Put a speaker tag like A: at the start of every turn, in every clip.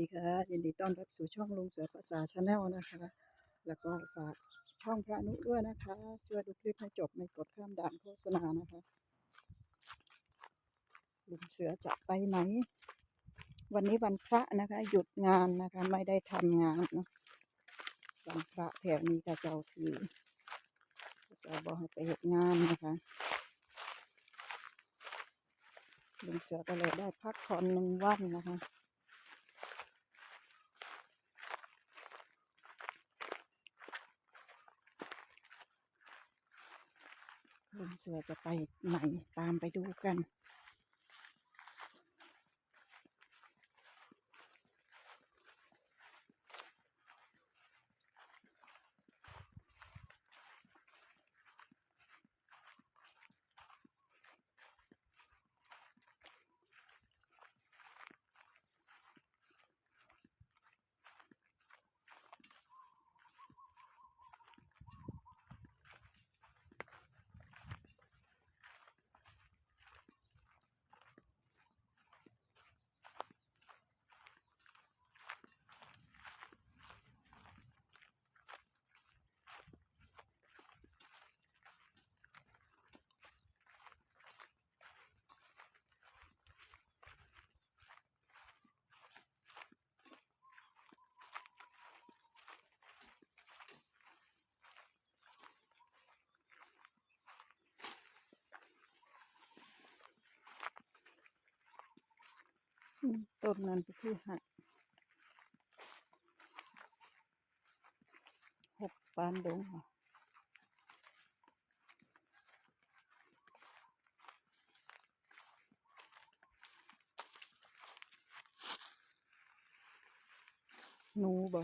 A: ดีค่ะ ยินดีต้อนรับสู่ช่องลุงเสือภาษาชาแนลนะคะ แล้วก็ฝากช่องพระนุด้วยนะคะช่วยดูคลิปให้จบไม่กดข้ามด่านโฆษณานะคะ ลุงเสือจะไปไหน วันนี้วันพระนะคะ หยุดงานนะคะ ไม่ได้ทำงานนะวันพระแถวนี้ก็เจ้าทีเจ้าบอกให้ไปเหตุงานนะคะลุงเสือก็เลยได้พักผ่อนหนึ่งวันนะคะ เสือจะไปไหนตามไปดูกัน ต้นนั้นก็คือหักหกปานดงค่ะหนูบ่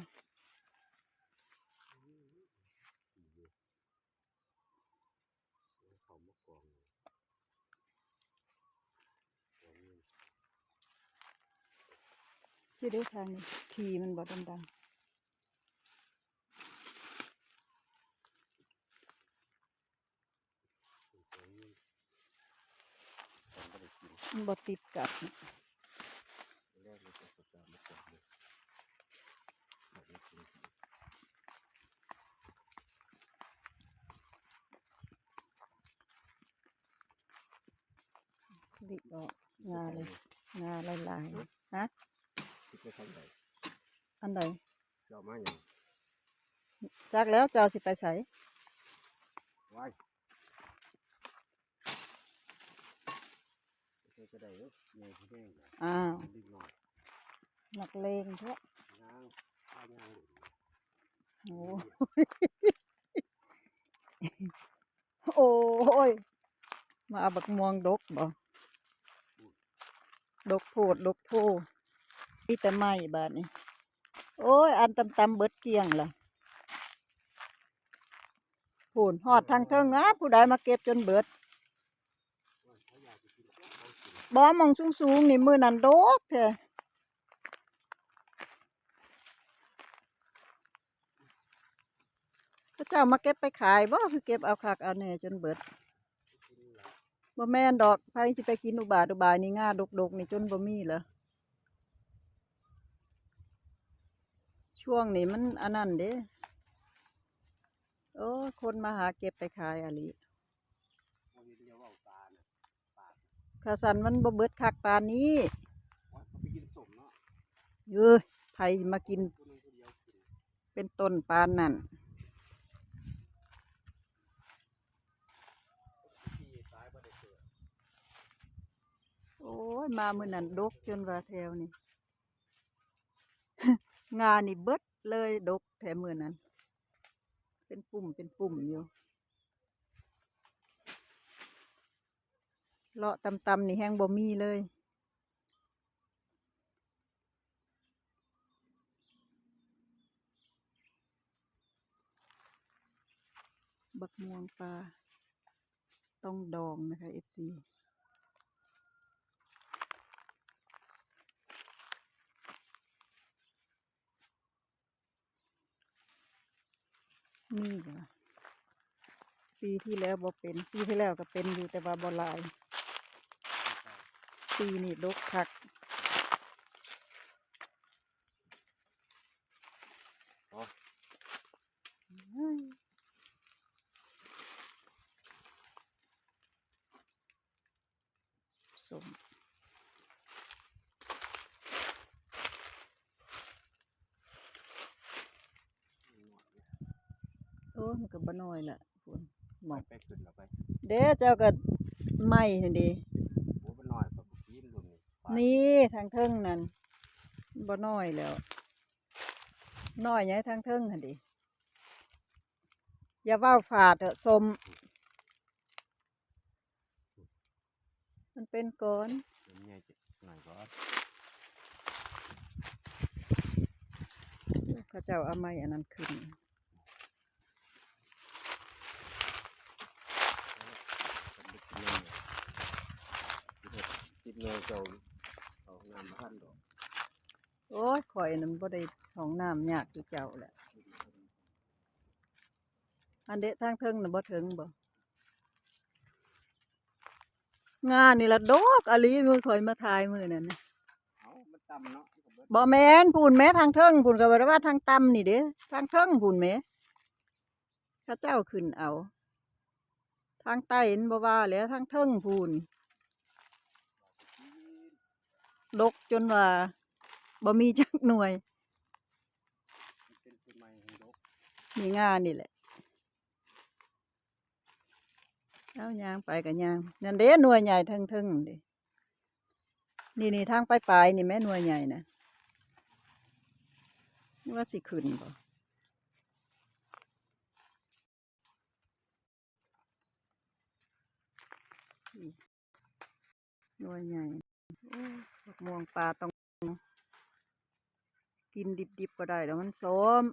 A: ที่ได้ทางนี้ทีมันบ่ดำๆมันบ่ติดกับน่ะดิออกงาเลยงาลายๆฮะ
B: ที่ไปทางไหน
A: อันใด
B: เจ้ามาอย่าง
A: จักแล้วเจ้าสิไปใส่
B: ไว้ไม่ใช่ก็ได้เอ้ยใหญ่ที่แดง
A: อ้าว
B: ดิ้นหน่อย
A: นักเลงเถอะ
B: นางข้าวยางหลุด
A: โอ้โอ้ย มาเอาบักม่วงดกบ่ดกโพดดกโพ มีแต่ไม้บาดนี้โอ้ย อันตำตำๆเบิดเกลียงล่ะพูนหอดทางเทิงอะผู้ใดมาเก็บจนเบิดบ่มองสูงๆนี่มือนันโดกแท้พระเจ้ามาเก็บไปขายบ่คือเก็บเอาคักเอาแน่จนเบิดบ่แม่นดอกไผสิไปกินอุบาทอุบายนี่ง่าดกๆนี่จนบ่มีเหรอ ช่วงนี้มันอันนั้นเด้โอ้คนมาหาเก็บไปขายอะลิ
B: วันนี้จะว่าตาเนี่ยปาก
A: ข้าสันมันบ่เบิดคักปานนี้
B: เขาไปกินสมเนาะ
A: เอ้ยไผมากิน
B: เป็
A: นต้นปานนั่นโอ้ย มามือนั้นดกจนว่าแถวนี่ งานี่เบิดเลยดกแถมมือนั้น เป็นปุ่มเป็นปุ่มอยู่เลาะตำๆนี่แห้งบ่มีเลย บักม่วงปลา ต้องดองนะคะ FC นี่เห รอปีที่แล้วบ่เป็น ปีที่แล้วก็เป็นอยู่แต่ว่าบ่หลาย ปีนี้ดกคัก โอ้ มันก็บ่น้อยละพุ่นหมอก
B: ไปขึ้นแล้วไป
A: เด้เจ้าก็ไหม้หั่นเด้
B: โอ้มันน้อยกว่าบุกินรุ่นนี้ปาด
A: นี่ทางเทิงนั่นบ่น้อยแล้วน้อยใหญ่ทางเทิงหั่นดิอย่าเว้าฝาดเถอะสม มันเป็นก้อน
B: มันใหญ่จะหน่อยก็
A: เขาเจ้าเอาไม้อันนั้นขึ้น
B: ติดเง ยเจ้าเอางานมาทันดอก
A: โอ้ยข่อยนั้นบ่ได้ของน้ำยากอยู่เจ้าแหละ อันเดะทางเทิงน่ะบ่ถึงบ่งานนี่ละดอกอะลีมือข่อยมาถ่ายมือนั่นน่ะ
B: เอามันต่ำเนาะ
A: บ่แม่นพูนแม่ทางเทิงพูนก็บ่ได้ว่าทางต่ำนี่เด้ทางเทิงพูนแม่เข้าเจ้าขึ้นเอา ทางใต้นั่นบ่ว่าแหล้วทางเทิงพูน ดกจนว่าบ่มีจักหน่วย
B: มันเป็นต้นไม้ให้ดก
A: มีงานนี่แหละเอายางไปกับยางนั่นเด้หน่วยใหญ่ทั้งทึงๆเด้นี่นี่ทางไปปลายๆนี่แม่หน่วยใหญ่นะนี่ว่าสิขึ้นบ่นี่หน่วยใหญ่โอ้ยบัก ม่วงปลาต้อง กินดิบๆก็ได้แล้วมันส้ม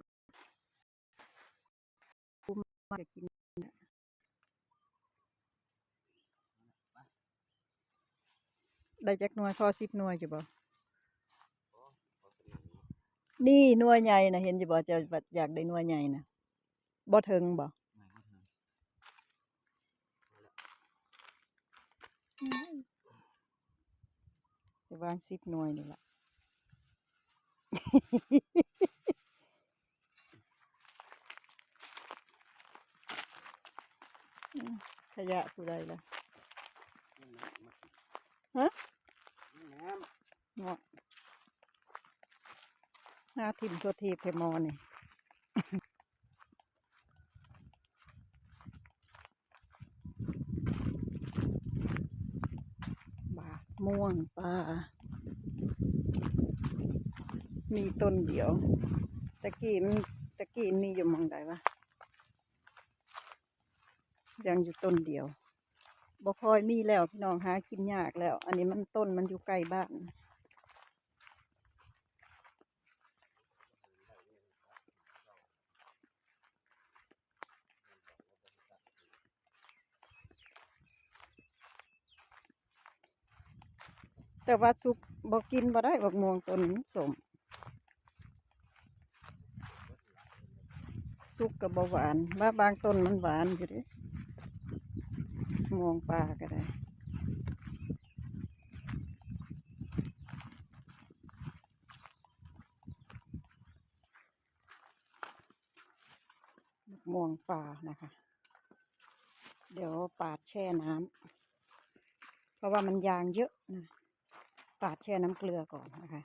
A: มากกินได้จักหน่วยพอสิบหน่วยจะบ่นี่หน่วยใหญ่นะเห็นจะบ่จะอยากได้หน่วยใหญ่นะบ่ถึงบ่ จะวางสิบหน่วยนี่ล่ะขยะผู้ใดล่ะฮะ
B: แง้ม
A: เนาะหน้าทิมตัวทีบเทมอนี่ บาท ม่วงป่า มีต้นเดียว ตะกี้มันตะกี้มีอยู่มองใดวะยังอยู่ต้นเดียวบ่พอยมีแล้วพี่น้องหากินยากแล้ว อันนี้มันต้นมันอยู่ใกล้บ้าน แต่ว่าสุกบ่กินบ่ได้บักม่วงต้นมันสมสุกกับบหวานว่าบางต้นมันหวานอยู่ดิม่วงปลาก็ได้ม่วงปลานะคะ เดี๋ยวปาดแช่น้ำเพราะว่ามันยางเยอะนะาดแช่น้ำเกลือก่อนนะคะ